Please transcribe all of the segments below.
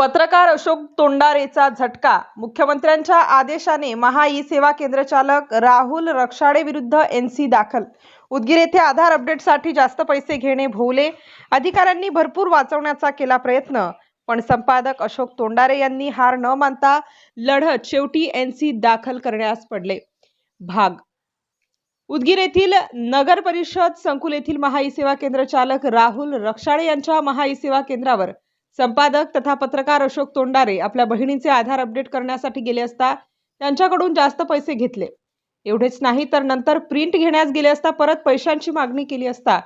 पत्रकार अशोक तोंडारेचा झटका. मुख्यमंत्र्यांच्या आदेशाने महा ई सेवा केंद्र चालक राहुल रक्षाडे विरुद्ध एनसी दाखल. उदगीर येथे आधार अपडेटसाठी जास्त पैसे घेणे भोवले. अधिकाऱ्यांनी भरपूर वाचवण्याचा केला प्रयत्न पण संपादक अशोक तोंडारे यांनी हार न मानता लढत शेवटी एनसी दाखल करण्यास पडले. भाग. उदगीर येथील नगर परिषद संकुल येथील महा ई सेवा केंद्र चालक राहुल रक्षाळे यांच्या महा ई सेवा केंद्रावर संपादक तथा पत्रकार अशोक तोंडारे आपल्या बहिणीचे आधार अपडेट करण्यासाठी गेले असता त्यांच्याकडून जास्त पैसे घेतले. एवढेच नाही तर नंतर प्रिंट घेण्यास गेले असता परत पैशांची मागणी केली असता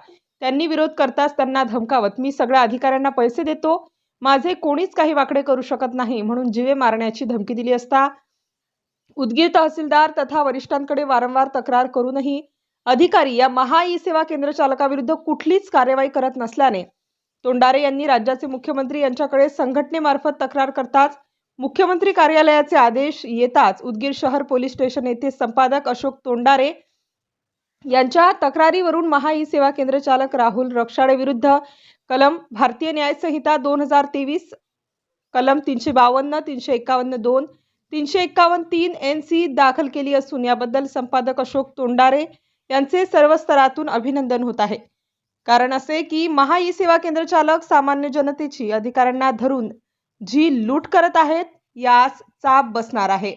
त्यांनी विरोध करताच त्यांना धमकावत मी सगळ्या अधिकाऱ्यांना पैसे देतो माझे कोणीच काही वाकडे करू शकत नाही म्हणून जीवे मारण्याची धमकी दिली असता उदगीर तहसीलदार तथा वरिष्ठांकडे वारंवार तक्रार करूनही अधिकारी या महा ई सेवा केंद्र चालकाविरुद्ध कुठलीच कार्यवाही करत नसल्याने तोंडारे यांनी राज्याचे मुख्यमंत्री यांच्याकडे संघटनेमार्फत तक्रार करताच मुख्यमंत्री कार्यालयाचे आदेश येताच उदगीर शहर पोलीस स्टेशन येथे संपादक अशोक तोंडारे यांच्या तक्रारीवरून महा ई सेवा केंद्र चालक राहुल रक्षाडे विरुद्ध कलम भारतीय न्याय संहिता दोन हजार तेवीस कलम तीनशे बावन्न तीनशे एकावन्न दोन तीनशे एकावन्न तीन एन सी दाखल केली असून याबद्दल संपादक अशोक तोंडारे यांचे सर्व स्तरातून अभिनंदन होत आहे. कारण असे की महा ई सेवा केंद्र चालक सामान्य जनतेची अधिकाऱ्यांना धरून जी लूट करत आहेत यास चाप बसणार आहे.